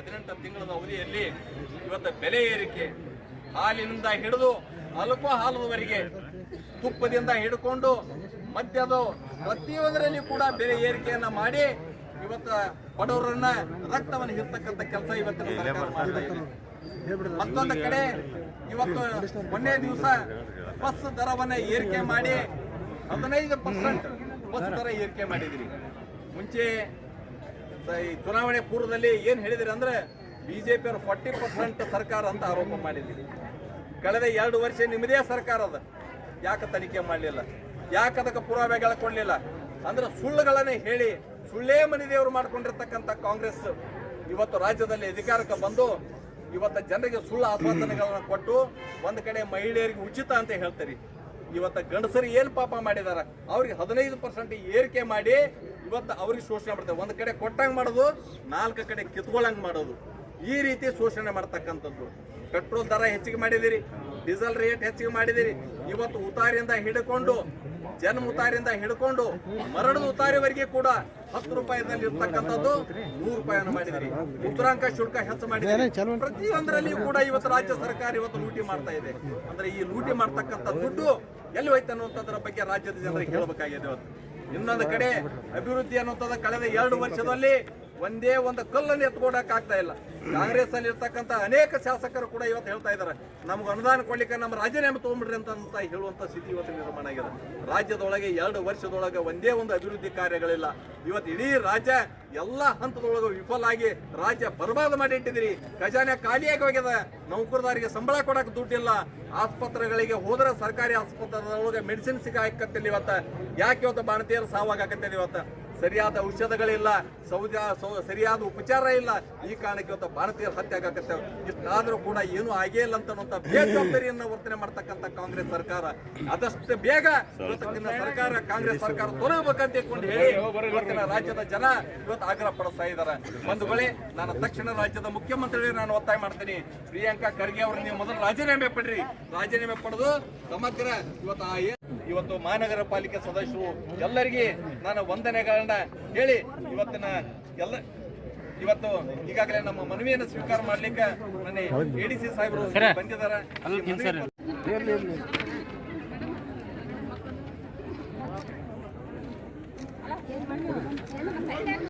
ಹದಿನೆಂಟು ತಿಂಗಳ ಅವಧಿಯಲ್ಲಿ ಇವತ್ತು ಬೆಲೆ ಏರಿಕೆ, ಹಾಲಿನಿಂದ ಹಿಡಿದು ಅಲ್ಪ ಹಾಲುವರೆಗೆ ತುಪ್ಪದಿಂದ ಹಿಡ್ಕೊಂಡು ಮದ್ಯದ ಪ್ರತಿಯೊಂದರಲ್ಲಿ ಕೂಡ ಬೆಲೆ ಏರಿಕೆಯನ್ನ ಮಾಡಿ ಇವತ್ತು ಬಡವರನ್ನ ರಕ್ತವನ್ನು ಹಿರ್ತಕ್ಕಂಥ ಕೆಲಸ ಇವತ್ತಿನ ಸರ್ಕಾರ ಮಾಡ್ತಾ ಮತ್ತೊಂದು ಕಡೆ ಇವತ್ತು ಮೊನ್ನೆ ದಿವಸ ಬಸ್ ದರವನ್ನು ಏರಿಕೆ ಮಾಡಿ ಹದಿನೈದು ಪರ್ಸೆಂಟ್ ಬಸ್ ದರ ಏರಿಕೆ ಮಾಡಿದಿರಿ ಮುಂಚೆ ಈ ಚುನಾವಣೆ ಪೂರ್ವದಲ್ಲಿ ಏನ್ ಹೇಳಿದ್ರಿ ಅಂದ್ರೆ ಬಿಜೆಪಿ ಅವರು ಫಾರ್ಟಿ ಪರ್ಸೆಂಟ್ ಸರ್ಕಾರ ಅಂತ ಆರೋಪ ಮಾಡಿದ್ದೀವಿ. ಕಳೆದ ಎರಡು ವರ್ಷ ನಿಮ್ಮದೇ ಸರ್ಕಾರ ಅದ. ಯಾಕೆ ತನಿಖೆ ಮಾಡಲಿಲ್ಲ? ಯಾಕೆ ಅದಕ್ಕೆ ಪುರಾವೆಗಳ ಕೊಡಲಿಲ್ಲ? ಅಂದ್ರೆ ಸುಳ್ಳುಗಳನ್ನೇ ಹೇಳಿ ಸುಳ್ಳೇ ಮನಿದೇವರು ಮಾಡ್ಕೊಂಡಿರ್ತಕ್ಕಂಥ ಕಾಂಗ್ರೆಸ್ ಇವತ್ತು ರಾಜ್ಯದಲ್ಲಿ ಅಧಿಕಾರಕ್ಕೆ ಬಂದು ಇವತ್ತು ಜನರಿಗೆ ಸುಳ್ಳು ಆಶ್ವಾಸನೆಗಳನ್ನು ಕೊಟ್ಟು ಒಂದು ಕಡೆ ಮಹಿಳೆಯರಿಗೆ ಉಚಿತ ಅಂತ ಹೇಳ್ತೀರಿ. ಇವತ್ತು ಗಂಡಸರು ಏನು ಪಾಪ ಮಾಡಿದಾರ? ಅವ್ರಿಗೆ ಹದಿನೈದು ಪರ್ಸೆಂಟ್ ಏರಿಕೆ ಮಾಡಿ ಇವತ್ತು ಅವ್ರಿಗೆ ಶೋಷಣೆ ಮಾಡ್ತಾರೆ ಒಂದು ಕಡೆ ಕೊಟ್ಟಂಗೆ ಮಾಡೋದು, ನಾಲ್ಕು ಕಡೆ ಕಿತ್ಕೊಳ್ಳಂಗೆ ಮಾಡೋದು. ಈ ರೀತಿ ಶೋಷಣೆ ಮಾಡ್ತಕ್ಕಂಥದ್ದು. ಪೆಟ್ರೋಲ್ ದರ ಹೆಚ್ಚಿಗೆ ಮಾಡಿದಿರಿ ಡೀಸೆಲ್ ರೇಟ್ ಹೆಚ್ಚಿಗೆ ಮಾಡಿದಿರಿ ಇವತ್ತು ಉತಾರಿಯಿಂದ ಹಿಡ್ಕೊಂಡು, ಜನ್ಮ ಉತಾರಿಯಿಂದ ಹಿಡ್ಕೊಂಡು ಮರಣದ ಉತಾರಿವರೆಗೆ ಕೂಡ ಹತ್ತು ರೂಪಾಯಿದಲ್ಲಿ ಇರ್ತಕ್ಕಂಥದ್ದು ನೂರು ರೂಪಾಯಿಯನ್ನು ಮಾಡಿದಿರಿ ಉತ್ತರಾಂಕ ಶುಲ್ಕ ಹೆಚ್ಚು ಮಾಡಿದಿರಿ ಪ್ರತಿಯೊಂದರಲ್ಲಿಯೂ ಕೂಡ ಇವತ್ತು ರಾಜ್ಯ ಸರ್ಕಾರ ಇವತ್ತು ಲೂಟಿ ಮಾಡ್ತಾ ಇದೆ. ಅಂದ್ರೆ ಈ ಲೂಟಿ ಮಾಡ್ತಕ್ಕಂಥ ದುಡ್ಡು ಎಲ್ಲಿ ಹೋಯ್ತು ಅನ್ನುವಂಥದ್ರ ಬಗ್ಗೆ ರಾಜ್ಯದ ಜನರಿಗೆ ಹೇಳಬೇಕಾಗಿದೆ ಇವತ್ತು. ಇನ್ನೊಂದು ಕಡೆ ಅಭಿವೃದ್ಧಿ ಅನ್ನುವಂಥದ್ದು ಕಳೆದ ಎರಡು ವರ್ಷದಲ್ಲಿ ಒಂದೇ ಒಂದು ಕಲ್ಲನ್ನು ಎತ್ಕೊಡಕ್ ಆಗ್ತಾ ಇಲ್ಲ. ಕಾಂಗ್ರೆಸ್ ಅಲ್ಲಿ ಇರ್ತಕ್ಕಂಥ ಅನೇಕ ಶಾಸಕರು ಕೂಡ ಇವತ್ತು ಹೇಳ್ತಾ ಇದ್ದಾರೆ, ನಮ್ಗೆ ಅನುದಾನ ಕೊಡ್ಲಿಕ್ಕೆ ನಮ್ಮ ರಾಜೀನಾಮೆ ತೊಗೊಂಬಿಡ್ರಿ ಅಂತ ಹೇಳುವಂತ ಸ್ಥಿತಿ ಇವತ್ತು ನಿರ್ಮಾಣ ಆಗಿದೆ. ರಾಜ್ಯದೊಳಗೆ ಎರಡು ವರ್ಷದೊಳಗೆ ಒಂದೇ ಒಂದು ಅಭಿವೃದ್ಧಿ ಕಾರ್ಯಗಳಿಲ್ಲ. ಇವತ್ತು ಇಡೀ ರಾಜ್ಯ ಎಲ್ಲ ಹಂತದೊಳಗೆ ವಿಫಲ ಆಗಿ ರಾಜ್ಯ ಬರ್ಬಾದ್ ಮಾಡಿ ಇಟ್ಟಿದಿರಿ ಖಜಾನೆ ಖಾಲಿಯಾಗಿ ಹೋಗ್ಯದ ನೌಕರದಾರಿಗೆ ಸಂಬಳ ಕೊಡಕ್ ದುಡ್ಡಿಲ್ಲ. ಆಸ್ಪತ್ರೆಗಳಿಗೆ ಹೋದ್ರೆ ಸರ್ಕಾರಿ ಆಸ್ಪತ್ರೆದೊಳಗೆ ಮೆಡಿಸಿನ್ ಸಿಗಾಕತ್ತಿಲ್ಲ ಇವತ್ತು. ಯಾಕೆ ಇವತ್ತು ಬಾಣತಿಯರು ಸಾವಾಗಕತ್ತಿದೆ ಇವತ್ತು? ಸರಿಯಾದ ಔಷಧಗಳಿಲ್ಲ ಸೌಜ ಸರಿಯಾದ ಉಪಚಾರ ಇಲ್ಲ. ಈ ಕಾರಣಕ್ಕೆ ಇವತ್ತು ಭಾರತೀಯರ ಹತ್ಯೆ ಆಗಕತ್ತೆ ಇಷ್ಟಾದ್ರೂ ಕೂಡ ಏನೂ ಆಗೇ ಇಲ್ಲ ಅಂತ ಬೇಜವಾಬ್ದಾರಿಯನ್ನು ವರ್ತನೆ ಮಾಡ್ತಕ್ಕಂಥ ಕಾಂಗ್ರೆಸ್ ಸರ್ಕಾರ. ಆದಷ್ಟು ಬೇಗ ಇವತ್ತಿನ ಸರ್ಕಾರ ಕಾಂಗ್ರೆಸ್ ಸರ್ಕಾರ ತೊಲಗಬೇಕಂತ ಇಟ್ಕೊಂಡು ಹೇಳಿ ಇವತ್ತಿನ ರಾಜ್ಯದ ಜನ ಇವತ್ತು ಆಗ್ರಹ ಪಡಿಸ್ತಾ ಇದ್ದಾರೆ. ಬಳಿ ನಾನು ದಕ್ಷಿಣ ರಾಜ್ಯದ ಮುಖ್ಯಮಂತ್ರಿ ನಾನು ಒತ್ತಾಯ ಮಾಡ್ತೀನಿ. ಪ್ರಿಯಾಂಕಾ ಖರ್ಗೆ ಅವರು ನೀವು ಮೊದಲು ರಾಜೀನಾಮೆ ಪಡ್ರಿ. ರಾಜೀನಾಮೆ ಪಡೆದು ಸಮಗ್ರ ಇವತ್ತು ಇವತ್ತು ಮಹಾನಗರ ಪಾಲಿಕೆ ಸದಸ್ಯರು ಎಲ್ಲರಿಗೆ ನಾನು ವಂದನೆಗಳನ್ನ ಹೇಳಿ ಇವತ್ತಿನ ಎಲ್ಲ ಇವತ್ತು ಈಗಾಗಲೇ ನಮ್ಮ ಮನವಿಯನ್ನು ಸ್ವೀಕಾರ ಮಾಡ್ಲಿಕ್ಕೆ ನನ್ನ ಎಡಿಸಿ ಸಾಹೇಬರು ಬಂದಿದ್ದಾರೆ. ಈ ಮನವಿ